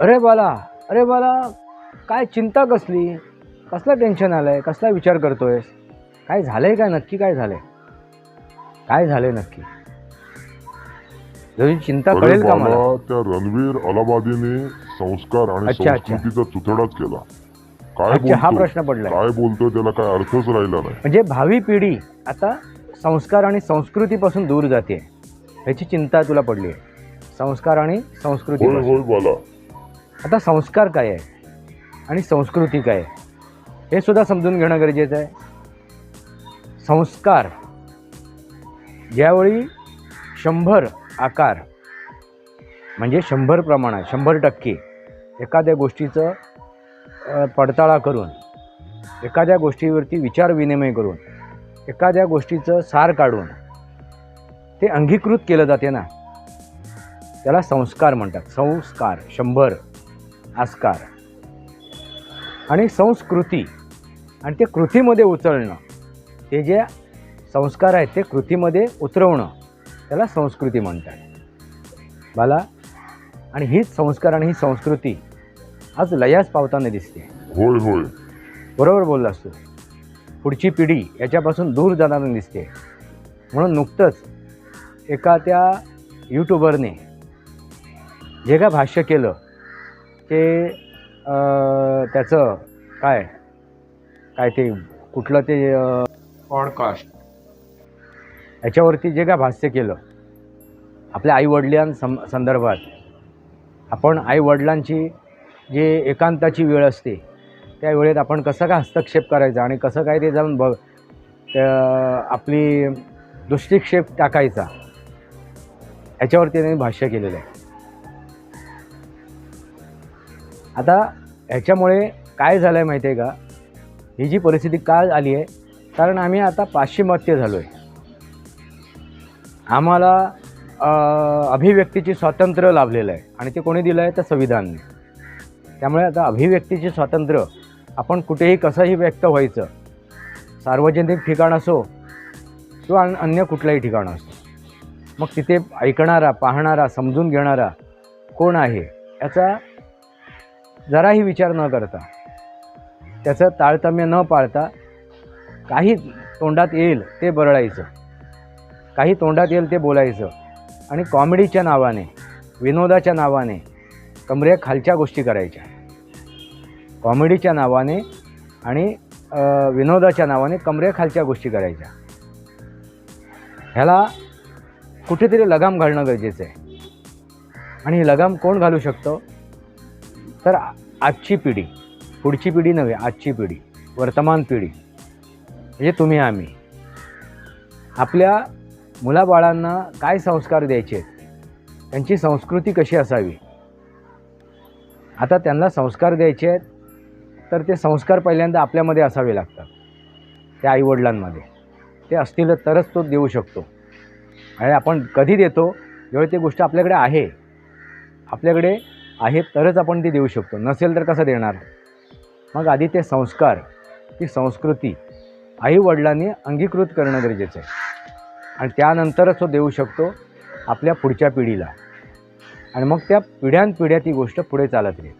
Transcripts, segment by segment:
अरे बाला अरे बाला काय चिंता कसली? कसलं टेन्शन आलंय? कसला विचार करतोयस? काय झालंय काय नक्की काय झालंय? काय झालंय नक्की? तुझी चिंता अरे कळेल का मला? बाला त्या रणवीर अलाबादीने संस्कार आणि अच्छा, अच्छा. संस्कृतीचा तुथडाच केला. काय अच्छा हा प्रश्न पडलाय. काय बोलतोय त्याला काय अर्थच राहिला नाही. म्हणजे भावी पिढी आता संस्कार आणि संस्कृतीपासून दूर जाते. ह्याची चिंता तुला पडली आहे. संस्कार आणि संस्कृती होय होय बाला. आता संस्कार काय आहे? आणि संस्कृती काय आहे? हे सुद्धा समजून घेणं गरजेचं आहे. संस्कार. ज्यावेळी शंभर आकार म्हणजे शंभर प्रमाणात शंभर टक्के एखाद्या गोष्टीचं पडताळा करून एखाद्या गोष्टीवरती विचार विनिमय करून एखाद्या गोष्टीचं सार काढून ते अंगीकृत केलं जाते ना त्याला संस्कार म्हणतात. संस्कार शंभर आस्कार. आणि संस्कृती आणि ते कृतीमध्ये उचलणं ते जे संस्कार आहेत ते कृतीमध्ये उतरवणं त्याला संस्कृती म्हणतात. मला आणि हीच संस्कार आणि ही संस्कृती आज लयास पावताना दिसते. होय होय. बरोबर बोललास तू. पुढची पिढी याच्यापासून दूर जाताना दिसते. म्हणून नुकतंच एका त्या यूट्यूबरने जे काय भाष्य केलं ते अं, त्याचं काय काय ते कुठलं ते पॉडकास्ट याच्यावरती जे काय भाष्य केलं आपल्या आईवडिलां सं संदर्भात आपण आईवडिलांची जे एकांताची वेळ असते त्या वेळेत आपण कसं काय हस्तक्षेप करायचा आणि कसं काय ते जाऊन बघ आपली दृष्टिक्षेप टाकायचा ह्याच्यावरती त्यांनी भाष्य केलेलं आहे. आता ह्याच्यामुळे काय झालं आहे माहिती आहे का? ही जी परिस्थिती का आली आहे कारण आम्ही आता पाश्चिमात्य झालो आहे आम्हाला अभिव्यक्तीचे स्वातंत्र्य लाभलेलं आहे. आणि ते कोणी दिलं आहे तर संविधानने. त्यामुळे आता अभिव्यक्तीचे स्वातंत्र्य आपण कुठेही कसंही व्यक्त व्हायचं सार्वजनिक ठिकाण असो किंवा अन- अन्य कुठलंही ठिकाण असो मग तिथे ऐकणारा पाहणारा समजून घेणारा कोण आहे? याचा जराही विचार न करता त्याचं ताळतम्य न पाळता काही तोंडात येईल ते बरळायचं. काही तोंडात येईल ते बोलायचं. आणि कॉमेडीच्या नावाने विनोदाच्या नावाने कमरे खालच्या गोष्टी करायच्या. कॉमेडीच्या नावाने आणि विनोदाच्या नावाने कमरे खालच्या गोष्टी करायच्या. ह्याला कुठेतरी लगाम घालणं गरजेचं आहे. आणि ही लगाम कोण घालू शकतो? तर आजची पिढी पुढची पिढी नव्हे आजची पिढी वर्तमान पिढी म्हणजे तुम्ही आम्ही. आपल्या मुलाबाळांना काय संस्कार द्यायचे? त्यांची संस्कृती कशी असावी? आता त्यांना संस्कार द्यायचे आहेत तर ते संस्कार पहिल्यांदा आपल्यामध्ये असावे लागतात त्या आईवडिलांमध्ये. ते असतील तरच तो देऊ शकतो. आणि आपण कधी देतो जेव्हा ती गोष्ट आपल्याकडे आहे. आपल्याकडे आहे तरच आपण ती देऊ शकतो. नसेल तर कसं देणार? मग आधी ते संस्कार ती संस्कृती आईवडिलांनी अंगीकृत करणं गरजेचं आहे. आणि त्यानंतरच तो देऊ शकतो आपल्या पुढच्या पिढीला. आणि मग त्या पिढ्यानपिढ्या ती गोष्ट पुढे चालत राहील.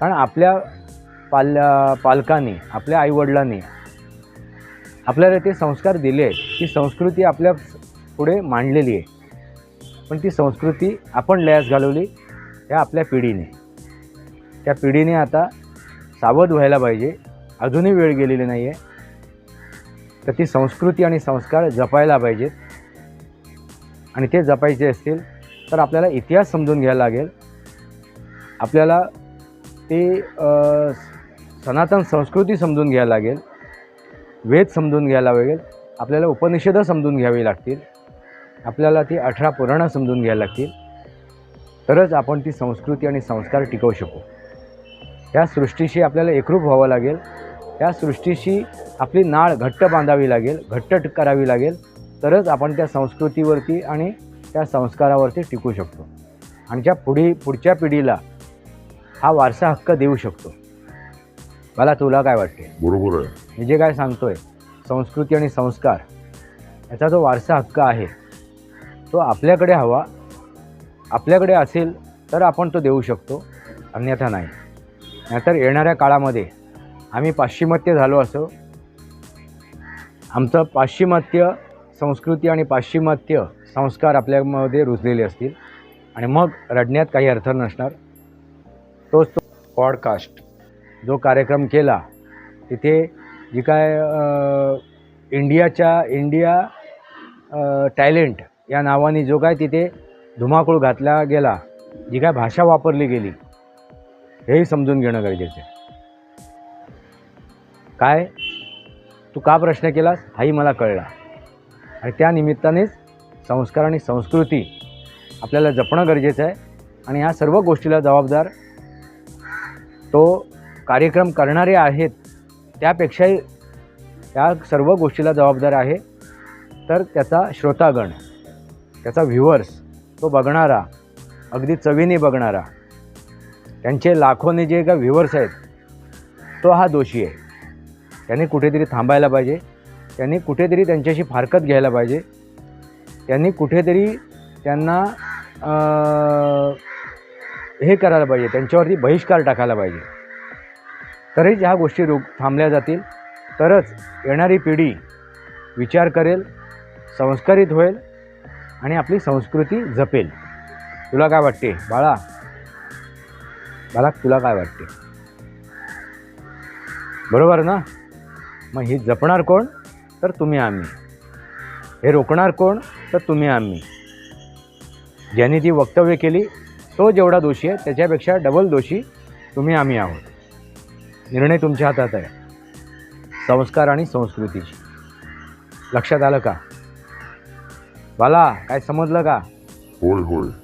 कारण आपल्या पाल पालकांनी आपल्या आईवडिलांनी आपल्याला ते संस्कार दिले आहेत. ती संस्कृती आपल्या पुढे मांडलेली आहे. पण ती संस्कृती आपण लयास घालवली त्या आपल्या पिढीने. त्या पिढीने आता सावध व्हायला पाहिजे. अजूनही वेळ गेलेली नाही आहे तर ती संस्कृती आणि संस्कार जपायला पाहिजेत. आणि ते जपायचे असतील तर आपल्याला इतिहास समजून घ्यायला लागेल. आपल्याला ते सनातन संस्कृती समजून घ्यायला लागेल. वेद समजून घ्यायला लागेल. आपल्याला उपनिषदं समजून घ्यावी लागतील. आपल्याला ती अठरा पुराणं समजून घ्यायला लागतील. तरच आपण ती संस्कृती आणि संस्कार टिकवू शकू. त्या सृष्टीशी आपल्याला एकरूप व्हावं लागेल. त्या सृष्टीशी आपली नाळ घट्ट बांधावी लागेल घट्ट करावी लागेल तरच आपण त्या संस्कृतीवरती आणि त्या संस्कारावरती टिकू शकतो. आणि ज्या पुढी पुढच्या पिढीला हा वारसा हक्क देऊ शकतो. मला तुला काय वाटते? बरोबर आहे. मी जे काय सांगतोय संस्कृती आणि संस्कार याचा जो वारसा हक्क आहे तो आपल्याकडे हवा आपल्याकडे असेल तर आपण तो देऊ शकतो. अन्यथा नाही. नाहीतर येणाऱ्या काळामध्ये आम्ही पाश्चिमात्य झालो असो. आमचं पाश्चिमात्य संस्कृती आणि पाश्चिमात्य संस्कार आपल्यामध्ये रुजलेले असतील. आणि मग रडण्यात काही अर्थ नसणार. तोच तो पॉडकास्ट जो कार्यक्रम केला. तिथे जी काय इंडियाच्या इंडिया टॅलेंट या नावाने जो काय तिथे धुमाकूळ घातला गेला जी काय भाषा वापरली गेली हेही समजून घेणं गरजेचं आहे. काय? तू का प्रश्न केलास? हाही मला कळला. आणि त्या निमित्तानेच संस्कार आणि संस्कृती आपल्याला जपणं गरजेचं आहे. आणि ह्या सर्व गोष्टीला जबाबदार तो कार्यक्रम करणारे आहेत त्यापेक्षाही या सर्व गोष्टीला जबाबदार आहे. तर त्याचा श्रोतागण त्याचा व्ह्युअर्स तो बघणारा अगदी चवीने बघणारा त्यांचे लाखोने जे का व्ह्युअर्स आहेत तो हा दोषी आहे. त्यांनी कुठेतरी थांबायला पाहिजे. त्यांनी कुठेतरी त्यांच्याशी फारकत घ्यायला पाहिजे. त्यांनी कुठेतरी त्यांना हे करायला पाहिजे. त्यांच्यावरती बहिष्कार टाकायला पाहिजे. तरच ह्या गोष्टी रोग थांबल्या जातील. तरच येणारी पिढी विचार करेल संस्कारित होईल आणि आपली संस्कृती जपेल. तुला काय वाटते? बाळा बाळा तुला काय वाटते? बरोबर ना? मग ही जपणार कोण? तर तुम्ही आम्ही. हे रोखणार कोण? तर तुम्ही आम्ही. ज्यांनी ती वक्तव्य केली तो जेवढा दोषी आहे त्याच्यापेक्षा डबल दोषी तुम्ही आम्ही आहोत. निर्णय तुमच्या हातात आहे. संस्कार आणि संस्कृतीची लक्षात आलं का? बाला काय समजलं का? होय होय.